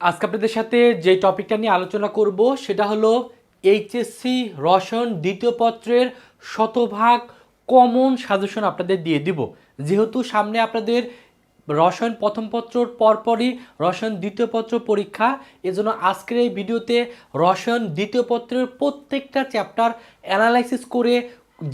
আজকে আপনাদের সাথে যে টপিকটা নিয়ে আলোচনা করব, সেটা হলো এইচএসসি রসায়ন দ্বিতীয় পত্রের শতভাগ কমন সাজেশন আপনাদের দিয়ে দিব। যেহেতু সামনে আপনাদের রসায়ন প্রথম পত্রর পরপরই রসায়ন দ্বিতীয় পত্র পরীক্ষা, এজন্য আজকের এই ভিডিওতে রসায়ন দ্বিতীয় পত্রের প্রত্যেকটা চ্যাপ্টার অ্যানালাইসিস করে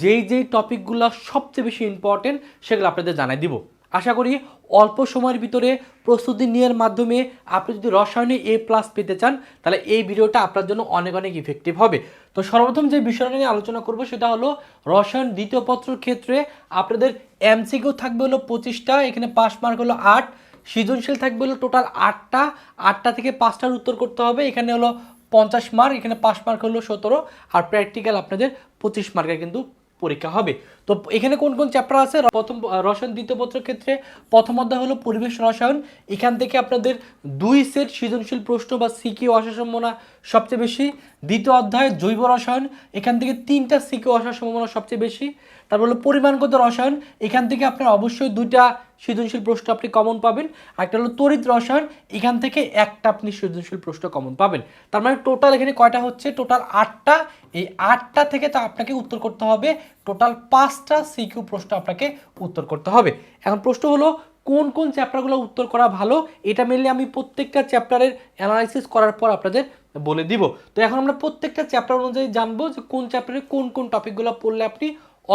যেই যেই টপিকগুলো সবচেয়ে বেশি ইম্পর্টেন্ট সেগুলো আপনাদের জানাই দিব। আশা করি অল্প সময়ের ভিতরে প্রস্তুতি নেওয়ার মাধ্যমে আপনি যদি রসায়নে এ প্লাস পেতে চান, তাহলে এই ভিডিওটা আপনার জন্য অনেক অনেক ইফেক্টিভ হবে। তো সর্বপ্রথম যে বিষয়টা নিয়ে আলোচনা করব, সেটা হলো রসায়ন দ্বিতীয় পত্রের ক্ষেত্রে আপনাদের এমসিকিউ থাকবে হলো পঁচিশটা, এখানে পাস মার্ক হলো আট, সৃজনশীল থাকবে হলো টোটাল আটটা আটটা থেকে পাঁচটার উত্তর করতে হবে, এখানে হলো পঞ্চাশ মার্ক, এখানে পাস মার্ক হলো সতেরো, আর প্র্যাকটিক্যাল আপনাদের পঁচিশ মার্কের কিন্তু পরীক্ষা হবে। তো এখানে কোন কোন চ্যাপ্টার আছে? প্রথম রসায়ন, দ্বিতীয় পত্রের ক্ষেত্রে প্রথম অধ্যায় হলো পরিবেশ রসায়ন। এখান থেকে আপনাদের দুই সেট সৃজনশীল প্রশ্ন বা সিকিউ আসার সম্ভাবনা সবচেয়ে বেশি। দ্বিতীয় অধ্যায় জৈব রসায়ন, এখান থেকে তিনটা সিকিউ আসার সম্ভাবনা সবচেয়ে বেশি। তারপর হলো পরিমাণগত রসায়ন, এখান থেকে আপনার অবশ্যই দুইটা সৃজনশীল প্রশ্ন আপনি কমন পাবেন। একটা হলো তড়িৎ রসায়ন, এখান থেকে একটা আপনি সৃজনশীল প্রশ্ন কমন পাবেন। তার মানে টোটাল এখানে কয়টা হচ্ছে? টোটাল আটটা। এই আটটা থেকে তো আপনাকে উত্তর করতে হবে টোটাল পাঁচটা সিকিউ প্রশ্ন আপনাকে উত্তর করতে হবে। এখন প্রশ্ন হলো, কোন কোন চ্যাপ্টারগুলো উত্তর করা ভালো? এটা মেনলি আমি প্রত্যেকটা চ্যাপ্টারের অ্যানালাইসিস করার পর আপনাদের বলে দিব। তো এখন আমরা প্রত্যেকটা চ্যাপ্টার অনুযায়ী জানব যে কোন চ্যাপ্টারে কোন কোন টপিকগুলো পড়লে আপনি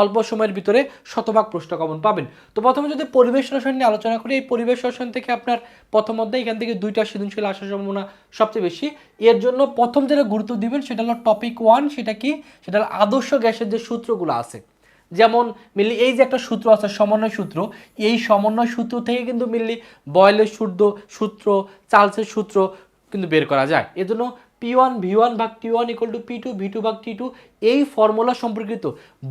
অল্প সময়ের ভিতরে শতভাগ প্রশ্ন কমন পাবেন। তো প্রথমে যদি পরিবেশ রসায়ন নিয়ে আলোচনা করি, এই পরিবেশ রসায়ন থেকে আপনার প্রথম অধ্যায় এখান থেকে দুইটা সৃজনশীল আসার সম্ভাবনা সবচেয়ে বেশি। এর জন্য প্রথম যেটা গুরুত্ব দিবেন, সেটা হলো টপিক ওয়ান সেটা কি? সেটা হলো আদর্শ গ্যাসের যে সূত্রগুলো আছে। যেমন মিলি, এই যে একটা সূত্র আছে, সমন্বয় সূত্র, এই সমন্বয় সূত্র থেকে কিন্তু মিলি, বয়েলের সূত্র সূত্র, চার্লসের সূত্র কিন্তু বের করা যায়। এজন্য পি ওয়ান ভি ওয়ান ভাগ T one equal to P two V two ভাগ টি টু এই ফর্মুলা সম্পর্কিত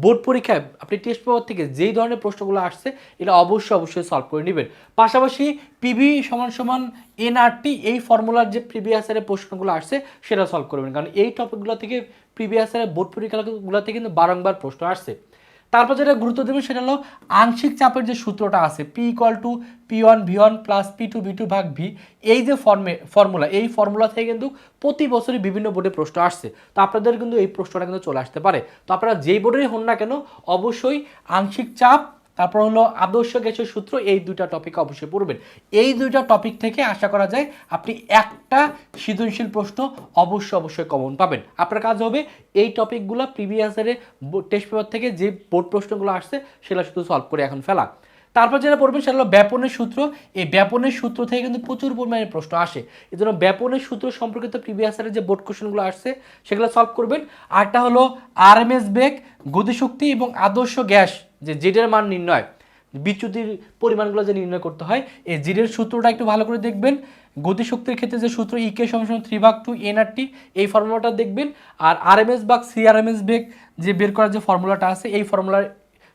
বোর্ড পরীক্ষায় আপনি টেস্ট পেপার থেকে যেই ধরনের প্রশ্নগুলো আসছে, এটা অবশ্যই অবশ্যই সলভ করে নেবেন। পাশাপাশি পিভি সমান সমান এনআরটি এই ফর্মুলার যে প্রিভিয়াস ইয়ারের প্রশ্নগুলো আসছে, সেটা সলভ করবেন কারণ এই টপিকগুলো থেকে প্রিভিয়াস ইয়ারের বোর্ড পরীক্ষাগুলোতে কিন্তু বারংবার প্রশ্ন আসছে। তারপর যেটা গুরুত্ব দেবেন সেটা হলো আংশিক চাপের যে সূত্রটা আছে P equal to P one V one plus P two V two ভাগ ভি এই যে ফর্মে ফর্মুলা এই ফর্মুলা থেকে কিন্তু প্রতি বছরই বিভিন্ন বোর্ডে প্রশ্ন আসছে। তো আপনাদের কিন্তু এই প্রশ্নটা কিন্তু চলে আসতে পারে। তো আপনারা যেই বোর্ডেই হন না কেন, অবশ্যই আংশিক চাপ তারপর হলো আদর্শ গ্যাসের সূত্র এই দুইটা টপিক অবশ্যই পড়বেন। এই দুইটা টপিক থেকে আশা করা যায় আপনি একটা সৃজনশীল প্রশ্ন অবশ্যই অবশ্যই কমন পাবেন। আপনার কাজ হবে এই টপিকগুলো প্রিভিয়াস ইয়ারে টেস্ট পেপার থেকে যে বোর্ড প্রশ্নগুলো আসছে সেগুলো শুধু সলভ করে এখন ফেলা। তারপর যেটা পড়বেন সেটা হলো ব্যাপনের সূত্র। এই ব্যাপনের সূত্র থেকে কিন্তু প্রচুর পরিমাণে প্রশ্ন আসে। এই জন্য ব্যাপনের সূত্র সম্পর্কিত প্রিভিয়াস ইয়ারের যে বোর্ড কোশ্চেনগুলো আসছে সেগুলো সলভ করবেন। আরটা হলো আরএমএস বেগ, গতিশক্তি এবং আদর্শ গ্যাস। যে জেডের মান নির্ণয়, বিচ্যুতির পরিমাণগুলো যে নির্ণয় করতে হয়, এই জিডের সূত্রটা একটু ভালো করে দেখবেন। গতিশক্তির ক্ষেত্রে যে সূত্র ইকে সমান থ্রি ভাগ টু এনআরটি এই ফর্মুলাটা দেখবেন। আর আরএমএস বাগ সিআরএমএস বেগ যে বের করার যে ফর্মুলাটা আছে, এই ফর্মুলার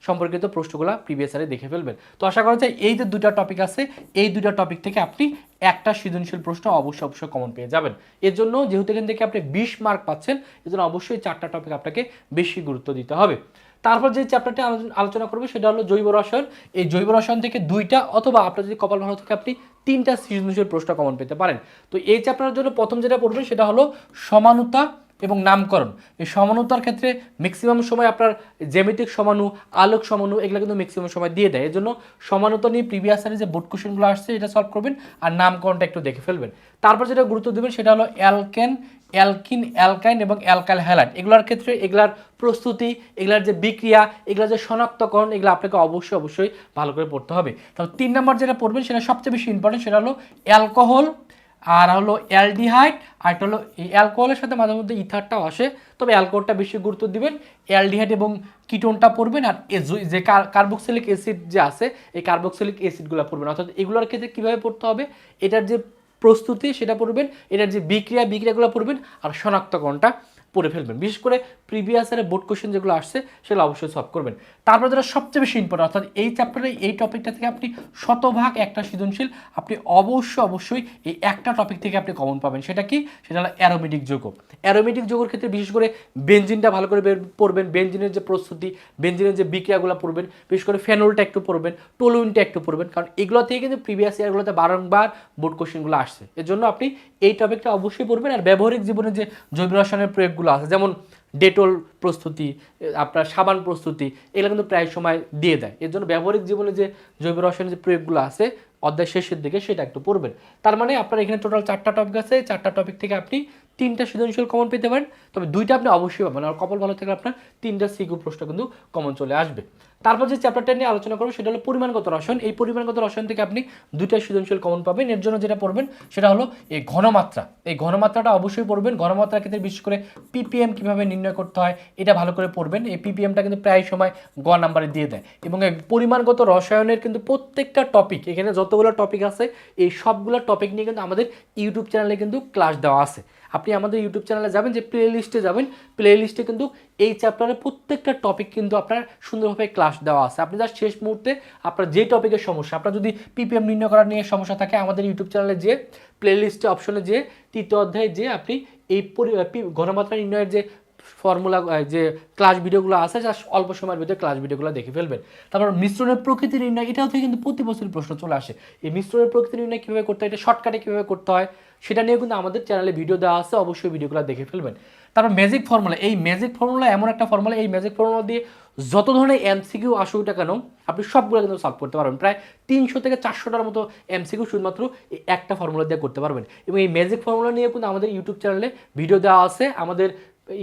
সম্পর্কিত প্রশ্নগুলো প্রিভিয়াস ইয়ারে দেখে ফেলবেন। তো আশা করা যায় এই যে দুটা টপিক আছে, এই দুটা টপিক থেকে আপনি একটা সৃজনশীল প্রশ্ন অবশ্যই অবশ্যই কমন পেয়ে যাবেন। এর জন্য যেহেতু এখান থেকে আপনি বিশ মার্ক পাচ্ছেন এর জন্য অবশ্যই চারটা টপিক আপনাকে বেশি গুরুত্ব দিতে হবে। তারপর যে চ্যাপ্টারটি আলোচনা করব সেটা হলো জৈব রসায়ন। এই জৈব রসায়ন থেকে দুইটা অথবা আপনার যদি কপাল ভালো থাকে, আপনি তিনটা সৃজনশীল প্রশ্ন কমন পেতে পারেন। তো এই চ্যাপ্টারের জন্য প্রথম যেটা পড়বেন সেটা হলো সমানুতা এবং নামকরণ। এই সমানুতার ক্ষেত্রে ম্যাক্সিমাম সময় আপনার জ্যামিতিক সমানু, আলোক সমানু, এগুলো কিন্তু ম্যাক্সিমাম সময় দিয়ে দেয়। এর জন্য সমানুতা নিয়ে প্রিভিয়াস ইয়ারে যে বোর্ড কোশ্চেনগুলো আসছে, এটা সলভ করবেন আর নামকরণটা একটু দেখে ফেলবেন। তারপর যেটা গুরুত্ব দেবেন সেটা হলো অ্যালকেন অ্যালকিন, অ্যালকাইন এবং অ্যালকাইল হ্যালাইড এগুলোর ক্ষেত্রে এগুলার প্রস্তুতি, এগুলার যে বিক্রিয়া, এগুলার যে শনাক্তকরণ, এগুলো আপনাকে অবশ্যই অবশ্যই ভালো করে পড়তে হবে। তাহলে তিন নম্বর যেটা পড়বেন, সেটা সবচেয়ে বেশি ইম্পর্টেন্ট সেটা হলো অ্যালকোহল, আর হলো অ্যালডিহাইড, আর একটা হলো অ্যালকোহলের সাথে মাঝে মধ্যে ইথারটাও আসে। তবে অ্যালকোহলটা বেশি গুরুত্ব দিবেন। অ্যালডিহাইড এবং কিটোনটা পড়বেন, আর যে কার্বক্সিলিক অ্যাসিড যে আছে, এই কার্বক্সিলিক অ্যাসিডগুলো পড়বেন। অর্থাৎ এগুলোর ক্ষেত্রে কীভাবে পড়তে হবে, এটার যে প্রস্তুতি সেটা পড়বেন এটার যে বিক্রিয়া বিক্রিয়াগুলো পড়বেন আর শনাক্তকরণটা পড়ে ফেলবেন। বিশেষ করে প্রিভিয়াস ইয়ারের বোর্ড কোশ্চেন যেগুলো আসছে, সেগুলো অবশ্যই সলভ করবেন। তারপর যেটা সবচেয়ে বেশি ইম্পর্টেন্ট অর্থাৎ এই চ্যাপ্টারে এই টপিকটা থেকে আপনি শতভাগ একটা সৃজনশীল, আপনি অবশ্যই অবশ্যই এই একটা টপিক থেকে আপনি কমন পাবেন। সেটা কি? সেটা হলো অ্যারোমেটিক যোগ। অ্যারোমেটিক যোগের ক্ষেত্রে বিশেষ করে বেঞ্জিনটা ভালো করে পড়বেন বেঞ্জিনের যে প্রস্তুতি বেঞ্জিনের যে বিক্রিয়াগুলো পড়বেন, বিশেষ করে ফেনলটা একটু পড়বেন টলুইনটা একটু পড়বেন, কারণ এগুলো থেকে কিন্তু প্রিভিয়াস ইয়ারগুলোতে বারংবার বোর্ড কোশ্চেনগুলো আসছে। এর জন্য আপনি এই টপিকটা অবশ্যই পড়বেন, আর ব্যবহারিক জীবনে যে জৈব রসায়নের প্রয়োগগুলো আছে, যেমন ডেটল প্রস্তুতি, আপনার সাবান প্রস্তুতি, এগুলো কিন্তু প্রায় সময় দিয়ে দেয়। এর জন্য ব্যবহারিক জীবনে যে জৈব রসায়নের যে প্রয়োগগুলো আছে, অধ্যায় শেষের দিকে সেটা একটু পড়বেন। তার মানে আপনার এখানে টোটাল চারটা টপিক আছে চারটা টপিক থেকে আপনি তিনটা সৃজনশীল কমন পেতে পারেন। তবে দুইটা আপনি অবশ্যই পাবেন, আর কপাল ভালো থাকলে আপনার তিনটা সিকিউ প্রশ্ন কিন্তু কমন চলে আসবে। তারপর যে চ্যাপ্টারটা নিয়ে আলোচনা করব, সেটা হলো পরিমাণগত রসায়ন। এই পরিমাণগত রসায়ন থেকে আপনি দুইটা সৃজনশীল কমন পাবেন। এর জন্য যেটা পড়বেন, সেটা হলো এই ঘনমাত্রা। এই ঘনমাত্রাটা অবশ্যই পড়বেন। ঘনমাত্রার ক্ষেত্রে বিশেষ করে পিপিএম কীভাবে নির্ণয় করতে হয়, এটা ভালো করে পড়বেন। এই পিপিএমটা কিন্তু প্রায় সময় গ নাম্বারে দিয়ে দেয়। এবং পরিমাণগত রসায়নের কিন্তু প্রত্যেকটা টপিক এখানে যতগুলো টপিক আছে, এই সবগুলো টপিক নিয়ে কিন্তু আমাদের ইউটিউব চ্যানেলে কিন্তু ক্লাস দেওয়া আছে। আপনি আমাদের ইউটিউব চ্যানেলে যাবেন, যে প্লে লিস্টে যাবেন প্লে লিস্টে কিন্তু এই চ্যাপ্টারের প্রত্যেকটা টপিক কিন্তু আপনার সুন্দরভাবে ক্লাস দেওয়া আছে। আপনি জাস্ট শেষ মুহূর্তে আপনার যে টপিকের সমস্যা, আপনার যদি পিপিএম নির্ণয় করার নিয়ে সমস্যা থাকে, আমাদের ইউটিউব চ্যানেলে যে প্লে লিস্টে অপশনে যে তৃতীয় অধ্যায়ে যে আপনি এই ঘনমাত্রা নির্ণয়ের যে ফর্মুলা যে ক্লাস ভিডিওগুলো আছে যা অল্প সময়ের ভিতরে ক্লাস ভিডিওগুলো দেখে ফেলবেন। তারপর মিশ্রণের প্রকৃতি নির্ণয়, এটাও থেকে কিন্তু প্রতি বছর প্রশ্ন চলে আসে। এই মিশ্রণের প্রকৃতি নির্ণয় কীভাবে করতে হয়, এটা শর্টকাটে কীভাবে করতে হয় সেটা নিয়ে কিন্তু আমাদের চ্যানেলে ভিডিও দেওয়া আছে, অবশ্যই ভিডিওগুলো দেখে ফেলবেন। তারপর ম্যাজিক ফর্মুলা এই ম্যাজিক ফর্মুলা এমন একটা ফর্মুলা এই ম্যাজিক ফর্মুলা দিয়ে যত ধরনের এমসিকিউ আসুক না কেন, আপনি সবগুলো কিন্তু সলভ করতে পারবেন। প্রায় তিনশো থেকে চারশোটার মতো এমসিকিউ শুধুমাত্র এই একটা ফর্মুলা দিয়ে করতে পারবেন। এবং এই ম্যাজিক ফর্মুলা নিয়ে কিন্তু আমাদের ইউটিউব চ্যানেলে ভিডিও দেওয়া আছে। আমাদের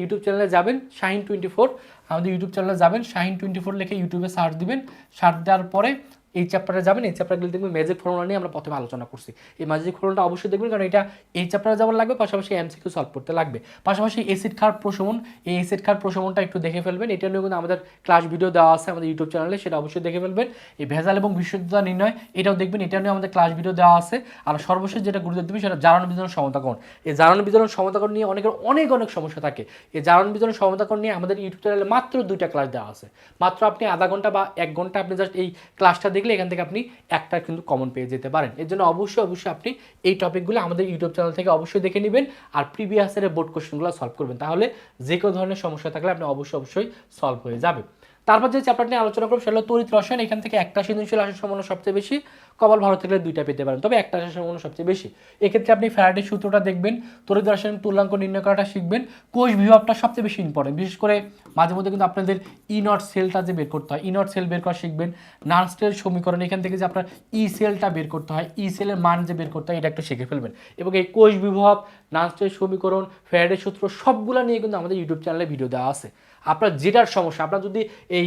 ইউটিউব চ্যানেলে যাবেন, শাহিন টোয়েন্টি ফোর আমাদের ইউটিউব চ্যানেলে যাবেন, শাহিন টোয়েন্টি ফোর লিখে ইউটিউবে সার্চ দিবেন। সার্চ দেওয়ার পরে এই চ্যাপ্টারে যাবেন, এই চ্যাপ্টারগুলো দেখবেন ম্যাজিক ফর্মুলা নিয়ে আমরা প্রথমে আলোচনা করছি। এই ম্যাজিক ফর্মুলাটা অবশ্যই দেখবেন, কারণ এটা এই চ্যাপ্টারে যেমন লাগবে, পাশাপাশি এমসিকিউ সলভ করতে লাগবে। পাশাপাশি এসিড খার প্রশমন, এই এসিড খার প্রশমনটা একটু দেখে ফেলবেন, এটা নিয়ে কিন্তু আমাদের ক্লাস ভিডিও দেওয়া আছে আমাদের ইউটিউব চ্যানেলে সেটা অবশ্যই দেখে ফেলবেন। এই ভেজাল এবং বিশুদ্ধতা নির্ণয়, এটাও দেখবেন, এটা নিয়ে আমাদের ক্লাস ভিডিও দেওয়া আছে। আর সর্বশেষ যেটা গুরুত্ব দেবে সেটা জারণ বিতরণ সমতাকরণ। এই জারণ বিতরণ সমতাকরণ নিয়ে অনেকের অনেক অনেক সমস্যা থাকে। এই জারণ বিতরণ সমতাকরণ নিয়ে আমাদের ইউটিউব চ্যানেলে মাত্র দুইটা ক্লাস দেওয়া আছে। মাত্র আপনি আধা ঘণ্টা বা এক ঘণ্টা আপনি জাস্ট এই ক্লাসটা দেখলে এখান থেকে আপনি একটা কিন্তু কমন পেয়ে যেতে পারেন। এর জন্য অবশ্যই অবশ্যই আপনি এই টপিকগুলো আমাদের ইউটিউব চ্যানেল থেকে অবশ্যই দেখে নেবেন আর প্রিভিয়াস ইয়ারের বোর্ড কোশ্চেনগুলো সলভ করবেন। তাহলে যে কোনো ধরনের সমস্যা থাকলে আপনি অবশ্যই অবশ্যই সলভ হয়ে যাবে। তারপর যে চ্যাপ্টার নিয়ে আলোচনা করব সেটা হলো তড়িৎ রসায়ন। এখান থেকে একটা সৃজনশীল আসার সম্ভাবনা সবচেয়ে বেশি। কপাল ভালো থাকলে দুইটা পেতে পারেন। তবে একটা আসার সম্ভাবনা সবচেয়ে বেশি। এক্ষেত্রে আপনি ফ্যারাডের সূত্রটা দেখবেন তড়িৎ রাসায়নিক তুল্যাঙ্ক নির্ণয় করাটা শিখবেন। কোষ বিভাগটা সবচেয়ে বেশি ইম্পর্টেন্ট বিশেষ করে মাঝে মধ্যে কিন্তু আপনাদের ই নট সেলটা যে বের করতে হয় ই নট সেল বের করা শিখবেন। নার্সটেল সমীকরণ, এখান থেকে যে আপনার ই সেলটা বের করতে হয় ই সেলের মান যে বের করতে হয়, এটা একটু শিখে ফেলবেন। এবং এই কোষ বিভব নার্সটেল সমীকরণ, ফ্যারাডের সূত্র সবগুলো নিয়ে কিন্তু আমাদের ইউটিউব চ্যানেলে ভিডিও দেওয়া আছে। আপনার যেটার সমস্যা, আপনার যদি এই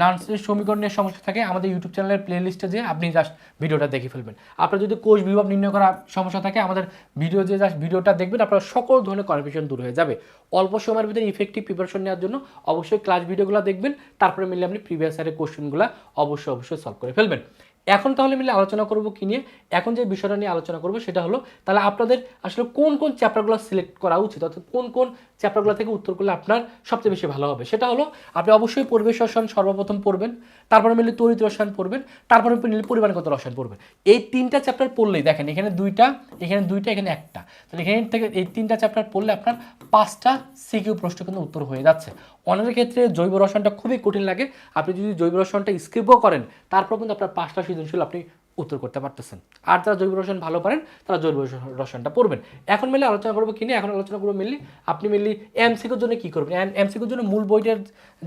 নার্সের সমীকরণের সমস্যা থাকে, আমাদের ইউটিউব চ্যানেলের প্লে লিস্টে যে আপনি জাস্ট ভিডিওটা দেখে ফেলবেন। আপনার যদি কোষ বিভাগ নির্ণয় করা সমস্যা থাকে, আমাদের ভিডিও যে জাস্ট ভিডিওটা দেখবেন, আপনার সকল ধরনের কনফিউশন দূর হয়ে যাবে। অল্প সময়ের ভিতরে ইফেক্টিভ প্রিপারেশন নেওয়ার জন্য অবশ্যই ক্লাস ভিডিওগুলো দেখবেন, তারপরে মিলে আপনি প্রিভিয়াস ইয়ারের কোশ্চেনগুলো অবশ্যই অবশ্যই সলভ করে ফেলবেন। এখন তাহলে মিলে আলোচনা করব কি নিয়ে? এখন যে বিষয়টা নিয়ে আলোচনা করব সেটা হলো, তাহলে আপনাদের আসলে কোন কোন চ্যাপ্টারগুলো সিলেক্ট করা উচিত? অর্থাৎ কোন কোন চ্যাপ্টারগুলো থেকে উত্তর করলে আপনার সবচেয়ে বেশি ভালো হবে? সেটা হলো, আপনি অবশ্যই পরিবেশ রসায়ন সর্বপ্রথম পড়বেন, তারপরে মিলে তড়িৎ রসায়ন পড়বেন, তারপরে মিলে পরিমাণগত রসায়ন পড়বেন। এই তিনটা চ্যাপ্টার পড়লেই, দেখেন এখানে দুইটা এখানে দুইটা, এখানে একটা। তাহলে এখানে থেকে এই তিনটা চ্যাপ্টার পড়লে আপনার পাঁচটা সিকিউ প্রশ্ন কিন্তু উত্তর হয়ে যাচ্ছে। অনেকের ক্ষেত্রে জৈব রসায়নটা খুবই কঠিন লাগে। আপনি যদি জৈব রসায়নটা স্কিপও করেন, তারপর কিন্তু আপনার পাঁচটা সৃজনশীল আপনি উত্তর করতে পারতেছেন। আর যারা জৈব রসায়ন ভালো পারেন, তারা জৈব রসায়নটা পড়বেন। এখন মিলে আলোচনা করব কিনে এখন আলোচনা করব মিললি আপনি মিললি এমসিকিউর জন্য কী করবেন? এমসিকিউর জন্য মূল বইটার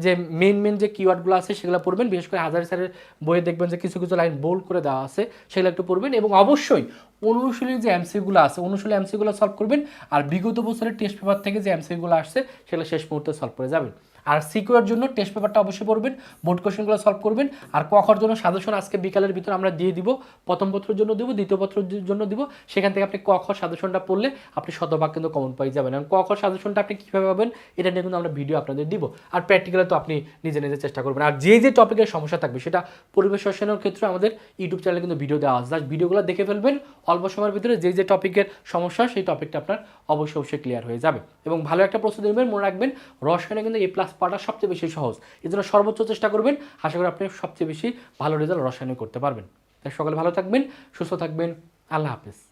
যে মেন মেন যে কিওয়ার্ডগুলো আছে, সেগুলো পড়বেন। বিশেষ করে হাজারি স্যারের বইয়ে দেখবেন যে কিছু কিছু লাইন বোল্ড করে দেওয়া আছে, সেগুলো একটু পড়বেন। এবং অবশ্যই অনুশীলনী যে এমসিগুলো আছে, অনুশীলনী এমসিগুলো সলভ করবেন। আর বিগত বছরের টেস্ট পেপার থেকে যে এমসিগুলো আসছে, সেগুলো শেষ মুহূর্তে সলভ করে যাবেন। আর সিকিউর জন্য টেস্ট পেপারটা অবশ্যই পড়বেন বোর্ড কোশ্চেনগুলো সলভ করবেন, আর কখর জন্য সাজেশন আজকে বিকালের ভিতরে আমরা দিয়ে দিব, প্রথম পত্রের জন্য দিব, দ্বিতীয় পত্রের জন্য দিব, সেখান থেকে আপনি কখর সাজেশনটা পড়লে আপনি শতভাগ কিন্তু কমন পাই যাবেন। এবং কখর সাজেশনটা আপনি কীভাবে পাবেন, এটা নিয়ে কিন্তু আমরা ভিডিও আপনাদের দিব। আর প্র্যাকটিক্যালে তো আপনি নিজে নিজে চেষ্টা করবেন। আর যে যে টপিকের সমস্যা থাকবে, সেটা পরিবেশ রসায়নের ক্ষেত্রে আমাদের ইউটিউব চ্যানেলে কিন্তু ভিডিও দেওয়া আছে। ভিডিওগুলো দেখে ফেলবেন, অল্প সময়ের ভিতরে যে যে টপিকের সমস্যা, সেই টপিকটা আপনার অবশ্যই অবশ্যই ক্লিয়ার হয়ে যাবে। এবং ভালো একটা প্রস্তুতি নেবেন, মনে রাখবেন, রসায়নে কিন্তু এ প্লাস পাওয়াটা সবচেয়ে বেশি সহজ। এই জন্য সর্বোচ্চ চেষ্টা করবেন। আশা করি আপনি সবচেয়ে বেশি ভালো রেজাল্ট রসায়নে করতে পারবেন। তাই সকালে ভালো থাকবেন, সুস্থ থাকবেন। আল্লাহ হাফিজ।